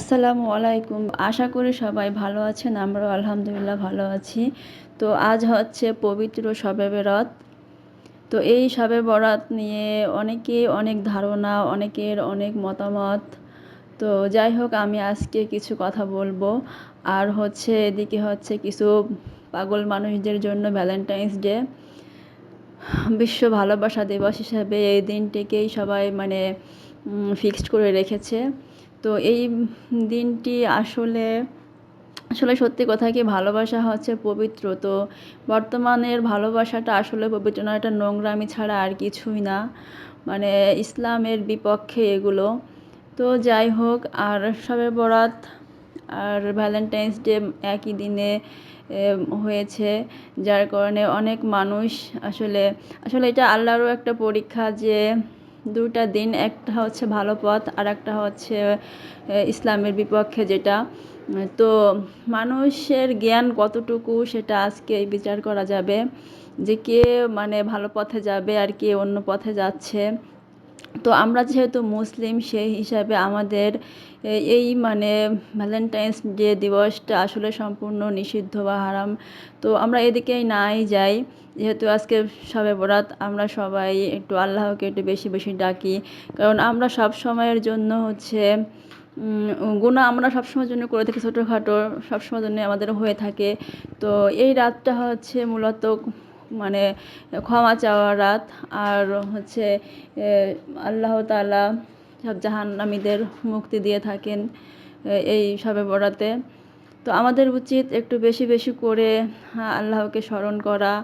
আসসালামু আলাইকুম। আশা করি সবাই ভালো আছেন, আমরাও আলহামদুলিল্লাহ ভালো আছি। তো আজ হচ্ছে পবিত্র শবে বরাত তো এই শবে বরাত নিয়ে অনেকে অনেক ধারণা, অনেকের অনেক মতামত। তো যাই হোক, আমি আজকে কিছু কথা বলব। আর হচ্ছে এদিকে হচ্ছে কিছু পাগল মানুষদের জন্য ভ্যালেন্টাইন্স ডে বিশ্ব ভালোবাসা দিবস হিসাবে এই দিনটিকেই সবাই মানে ফিক্সড করে রেখেছে। তো এই দিনটি আসলে আসলে সত্যি কথা কি ভালোবাসা হচ্ছে পবিত্র। তো বর্তমানের ভালোবাসাটা আসলে পবিত্র না এটা নোংরামি ছাড়া আর কিছুই না। মানে ইসলামের বিপক্ষে এগুলো। তো যাই হোক, আর সবে বরাত আর ভ্যালেন্টাইন্স ডে একই দিনে হয়েছে, যার কারণে অনেক মানুষ আসলে আসলে এটা আল্লাহরও একটা পরীক্ষা যে দুটা দিন, একটা হচ্ছে ভালো পথ আর একটা হচ্ছে ইসলামের বিপক্ষে যেটা। তো মানুষের জ্ঞান কতটুকু সেটা আজকে বিচার করা যাবে? যে কে মানে ভালো পথে যাবে আর কে অন্য পথে যাচ্ছে? তো আমরা যেহেতু মুসলিম, সেই হিসাবে আমাদের এই মানে ভ্যালেন্টাইন্স ডে দিবসটা আসলে সম্পূর্ণ নিষিদ্ধ বা হারাম। তো আমরা এদিকেই নাই যাই। যেহেতু আজকে সবে বরাত, আমরা সবাই একটু আল্লাহকে একটু বেশি বেশি ডাকি। কারণ আমরা সব সময়ের জন্য হচ্ছে গুণা আমরা সবসময়ের জন্য করে থাকি ছোটোখাটো সবসময়ের জন্য আমাদের হয়ে থাকে। তো এই রাতটা হচ্ছে মূলত মানে ক্ষমা চাওয়ার রাত আর হচ্ছে আল্লাহ তালা সব জাহান্নামীদের মুক্তি দিয়ে থাকেন এই সবে বরাতে। তো আমাদের উচিত একটু বেশি বেশি করে আল্লাহকে স্মরণ করা,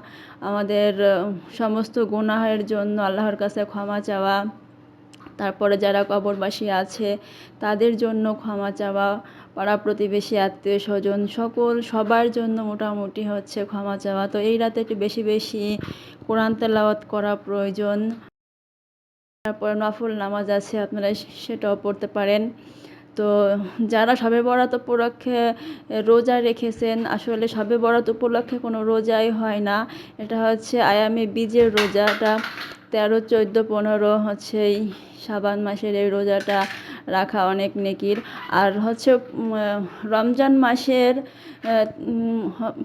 আমাদের সমস্ত গুনাহের জন্য আল্লাহর কাছে ক্ষমা চাওয়া তারপরে যারা কবরবাসী আছে, তাদের জন্য ক্ষমা চাওয়া, পাড়া প্রতিবেশী, আত্মীয় স্বজন, সকল সবার জন্য মোটামুটি হচ্ছে ক্ষমা চাওয়া। তো এই রাতে একটু বেশি বেশি কোরআন তেলাওয়াত করা প্রয়োজন। তারপর নফল নামাজ আছে, আপনারা সেটাও পড়তে পারেন। তো যারা সবে বরাত উপলক্ষে রোজা রেখেছেন, আসলে সবে বরাত উপলক্ষে কোনো রোজাই হয় না। এটা হচ্ছে আয়ামে বীজের রোজাটা। তেরো, চোদ্দ, পনেরো হচ্ছে এই শাবান মাসের এই রোজাটা রাখা অনেক নেকির। আর হচ্ছে রমজান মাসের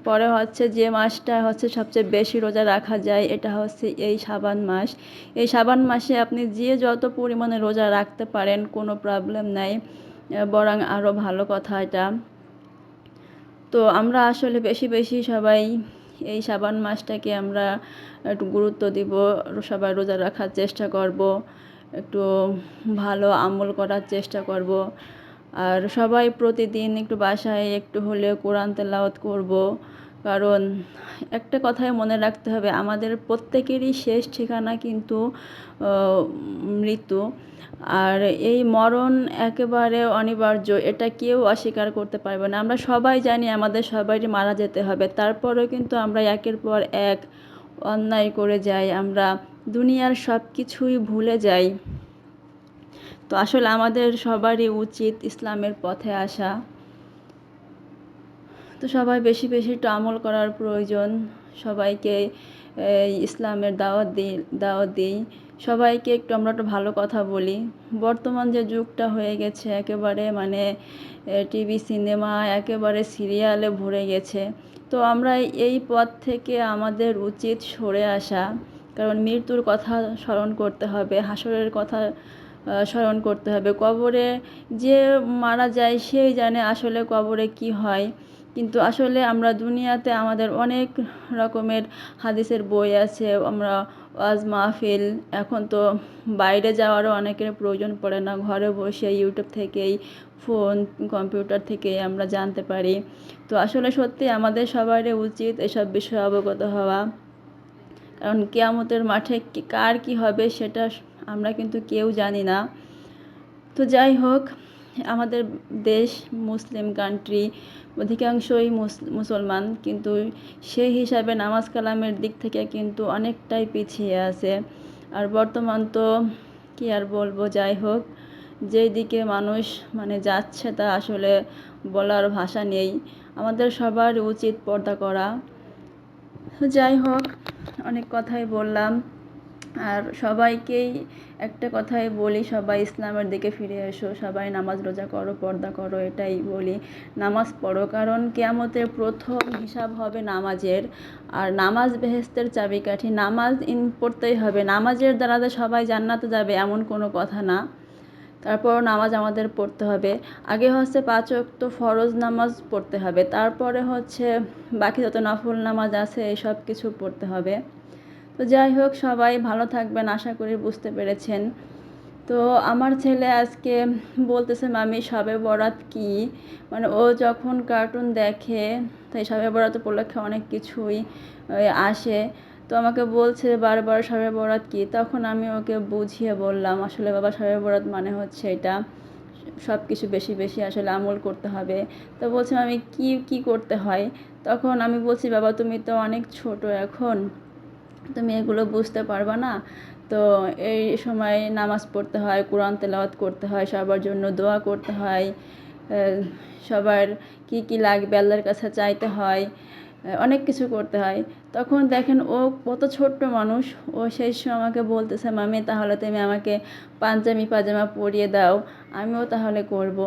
পরে হচ্ছে যে মাসটা হচ্ছে সবচেয়ে বেশি রোজা রাখা যায়, এটা হচ্ছে এই শাবান মাস। এই শাবান মাসে আপনি যে যত পরিমাণে রোজা রাখতে পারেন, কোনো প্রবলেম নাই বরং আরও ভালো কথা এটা। তো আমরা আসলে বেশি বেশি সবাই এই সাবান মাসটাকে আমরা একটু গুরুত্ব দিব সবাই রোজা রাখার চেষ্টা করব, একটু ভালো আমল করার চেষ্টা করব। আর সবাই প্রতিদিন একটু বাসায় একটু হলেও কোরআন তেলাওয়াত করব। কারণ একটা কথাই মনে রাখতে হবে, আমাদের প্রত্যেকেরই শেষ ঠিকানা কিন্তু মৃত্যু। আর এই মরণ একেবারে অনিবার্য, এটা কেউ অস্বীকার করতে পারবে না। আমরা সবাই জানি আমাদের সবাইকে মারা যেতে হবে, তারপরেও কিন্তু আমরা একের পর এক অন্যায় করে যাই, আমরা দুনিয়ার সব কিছুই ভুলে যাই। তো আসলে আমাদের সবারই উচিত ইসলামের পথে আসা। তো সবাই বেশি বেশি একটু আমল করার প্রয়োজন। সবাইকে ইসলামের দাওয়াত দিই দাওয়াত দিই। সবাইকে একটু আমরা একটু ভালো কথা বলি। বর্তমান যে যুগটা হয়ে গেছে, একেবারে মানে টিভি, সিনেমা, একেবারে সিরিয়ালে ভরে গেছে। তো আমরা এই পথ থেকে আমাদের উচিত সরে আসা। কারণ মৃত্যুর কথা স্মরণ করতে হবে, হাসরের কথা স্মরণ করতে হবে। কবরে যে মারা যায়, সেই জানে আসলে কবরে কি হয়। কিন্তু আসলে আমরা দুনিয়াতে আমাদের অনেক রকমের হাদিসের বই আছে, আমরা ওয়াজ মাহফিল, এখন তো বাইরে যাওয়ারও অনেকের প্রয়োজন পড়ে না, ঘরে বসে ইউটিউব থেকেই, ফোন, কম্পিউটার থেকেই আমরা জানতে পারি। তো আসলে সত্যি আমাদের সবারই উচিত এসব বিষয়ে অবগত হওয়া। কারণ কেয়ামতের মাঠে কার কি হবে সেটা আমরা কিন্তু কেউ জানি না। তো যাই হোক, আমাদের দেশ, মুসলিম কান্ট্রি অধিকাংশই মুসলমান, কিন্তু সেই হিসাবে নামাজ কালামের দিক থেকে কিন্তু অনেকটাই পিছিয়ে আছে। আর বর্তমান তো কী আর বলব, যাই হোক, যেই দিকে মানুষ মানে যাচ্ছে তা আসলে বলার ভাষা নেই। আমাদের সবার উচিত পর্দা করা। যাই হোক, অনেক কথাই বললাম। আর সবাইকেই একটা কথাই বলি, সবাই ইসলামের দিকে ফিরে এসো, সবাই নামাজ রোজা করো, পর্দা করো, এটাই বলি। নামাজ পড়ো, কারণ কেয়ামতের প্রথম হিসাব হবে নামাজের। আর নামাজ বেহেস্তের চাবিকাঠি, নামাজ ইন পড়তেই হবে। নামাজের দ্বারা সবাই জান্নাতে যাবে, এমন কোনো কথা না। তারপর নামাজ আমাদের পড়তে হবে। আগে হচ্ছে পাঁচ ওয়াক্ত ফরজ নামাজ পড়তে হবে। তারপরে হচ্ছে বাকি যত নফল নামাজ আছে এসব কিছু পড়তে হবে। তো যাই হোক, সবাই ভালো থাকবেন, আশা করি বুঝতে পেরেছেন। তো আমার ছেলে আজকে বলতেছে, মামি সবে বরাত কি? মানে ও যখন কার্টুন দেখে তাই সবে বরাত উপলক্ষে অনেক কিছুই আসে। তো আমাকে বলছে, বারবার সবে বরাত কি? তখন আমি ওকে বুঝিয়ে বললাম, আসলে বাবা সবে বরাত মানে হচ্ছে এটা সব কিছু বেশি বেশি আসলে আমল করতে হবে। তো বলছে আমি কি কি করতে হয়? তখন আমি বলছি, বাবা, তুমি তো অনেক ছোট এখন। তুমি এগুলো বুঝতে পারবা না। তো এই সময় নামাজ পড়তে হয়, কোরআন তেলাওয়াত করতে হয়, সবার জন্য দোয়া করতে হয় সবার কি কি লাগবে আল্লাহর কাছে চাইতে হয় অনেক কিছু করতে হয়। তখন দেখেন ও কত ছোট্ট মানুষ, ও সেই সময় আমাকে বলতেছে, মামি, তাহলে তুমি আমাকে পাঞ্জাবি পাজামা পরিয়ে দাও, আমিও তাহলে করব।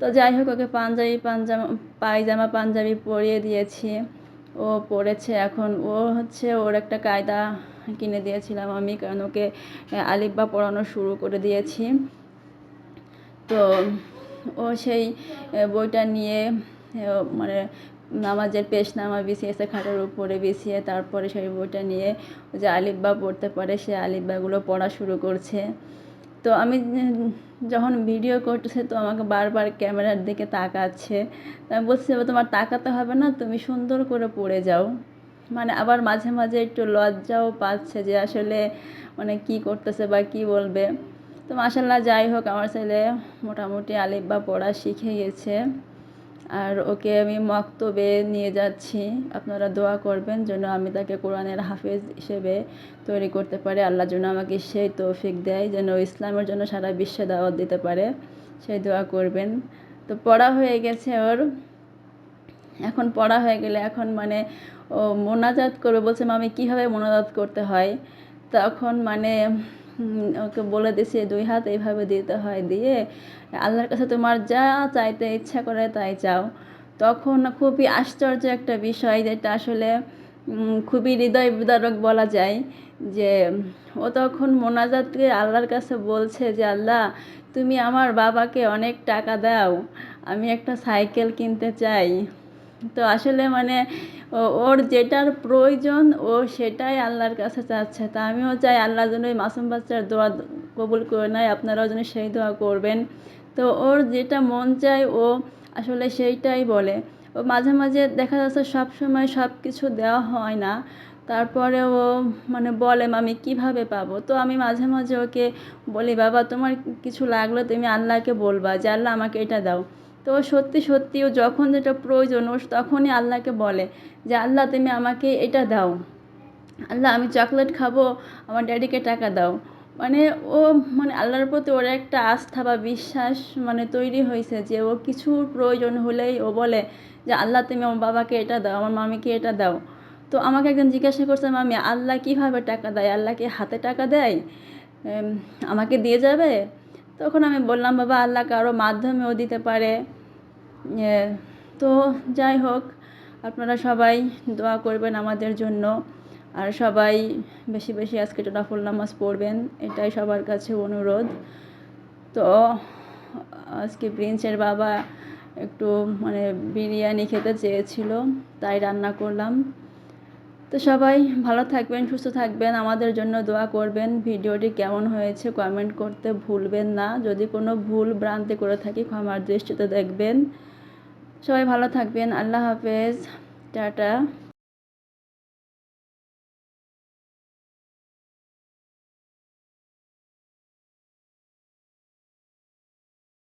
তো যাই হোক, ওকে পাঞ্জাবি পাঞ্জামা, পায়জামা পাঞ্জাবি পরিয়ে দিয়েছি। ও পড়েছে এখন। ও হচ্ছে ওর একটা কায়দা কিনে দিয়েছিলাম আমি, কারণ ওকে আলিব্বা পড়ানো শুরু করে দিয়েছি। তো ও সেই বইটা নিয়ে মানে নামাজের পেশ নামা বিছিয়েছে খাটের উপরে বিছিয়ে তারপরে সেই বইটা নিয়ে যে আলিব্বা পড়তে পারে, সে আলিব্বাগুলো পড়া শুরু করছে। তো আমি, যখন ভিডিও করতেছে তো আমাকে বারবার ক্যামেরার দিকে তাকাচ্ছে। আমি বলছি তোমার তাকাতে হবে না, তুমি সুন্দর করে পড়ে যাও। মানে আবার মাঝে মাঝে একটু লজ্জাও পাচ্ছে যে আসলে মানে কি করতেছে বা কি বলবে। তো মাসাল্লাহ যাই হোক, আমার ছেলে মোটামুটি আলিফ বা পড়া শিখে গেছে। আর ওকে আমি মক্তবে নিয়ে যাচ্ছি। আপনারা দোয়া করবেন যেন আমি তাকে কোরআনের হাফেজ হিসেবে তৈরি করতে পারে। আল্লাহ যেন আমাকে সেই তৌফিক দেয় যেন ইসলামের জন্য সারা বিশ্বে দাওয়াত দিতে পারে। সেই দোয়া করবেন। তো পড়া হয়ে গেছে ওর। এখন পড়া হয়ে গেলে এখন মানে ও মোনাজাত করবে। বলছে, মামি, কীভাবে মোনাজাত করতে হয়? তখন মানে ওকে বলে দিছি, দুই হাত এইভাবে দিতে হয়, দিয়ে আল্লাহর কাছে তোমার যা চাইতে ইচ্ছা করে তাই চাও। তখন খুবই আশ্চর্য একটা বিষয়, যেটা আসলে খুবই হৃদয় বিদারক বলা যায়, যে ও তখন মোনাজাতকে আল্লাহর কাছে বলছে যে, আল্লাহ, তুমি আমার বাবাকে অনেক টাকা দাও, আমি একটা সাইকেল কিনতে চাই। তো আসলে মানে ওর যেটার প্রয়োজন, ও সেটাই আল্লাহর কাছে চাচ্ছে। তা আমিও চাই আল্লাহ যেন ওই মাসুম বাচ্চার দোয়া কবুল করে নেয়, আপনারাও যেন সেই দোয়া করবেন। তো ওর যেটা মন চায়, ও আসলে সেইটাই বলে। ও মাঝে মাঝে দেখা যাচ্ছে সব সময় সব কিছু দেওয়া হয় না। তারপরে ও মানে বলে আমি কীভাবে পাবো? তো আমি মাঝে মাঝে ওকে বলি, বাবা, তোমার কিছু লাগলে তুমি আল্লাহকে বলবা যে, আল্লাহ, আমাকে এটা দাও। তো সত্যি সত্যি ও যখন যেটা প্রয়োজন, ও তখনই আল্লাহকে বলে যে, আল্লাহ, তুমি আমাকে এটা দাও। আল্লাহ, আমি চকলেট খাব, আমার ড্যাডিকে টাকা দাও। মানে ও মানে আল্লাহর প্রতি ওর একটা আস্থা বা বিশ্বাস মানে তৈরি হয়েছে যে, ও কিছুর প্রয়োজন হলেই ও বলে যে, আল্লাহ, তুমি আমার বাবাকে এটা দাও, আমার মামিকে এটা দাও। তো আমাকে একজন জিজ্ঞাসা করছে, মামি, আল্লাহ কীভাবে টাকা দেয়? আল্লাহকে হাতে টাকা দেয়? আমাকে দিয়ে যাবে? তখন আমি বললাম, বাবা, আল্লাহ কারও মাধ্যমেও দিতে পারে। তো যাই হোক, আপনারা সবাই দোয়া করবেন আমাদের জন্য। আর সবাই বেশি বেশি আজকে নফল নামাজ পড়বেন, এটাই সবার কাছে অনুরোধ। তো আজকে প্রিন্সের বাবা একটু মানে বিরিয়ানি খেতে চেয়েছিল, তাই রান্না করলাম। তো সবাই ভালো থাকবেন, সুস্থ থাকবেন। আমাদের জন্য দোয়া করবেন। ভিডিওটি কেমন হয়েছে কমেন্ট করতে ভুলবেন না। যদি কোনো ভুল ভ্রান্তি করে থাকি, ক্ষমার দৃষ্টিতে দেখবেন। সবাই ভালো থাকবেন। আল্লাহ হাফেজ। টাটা।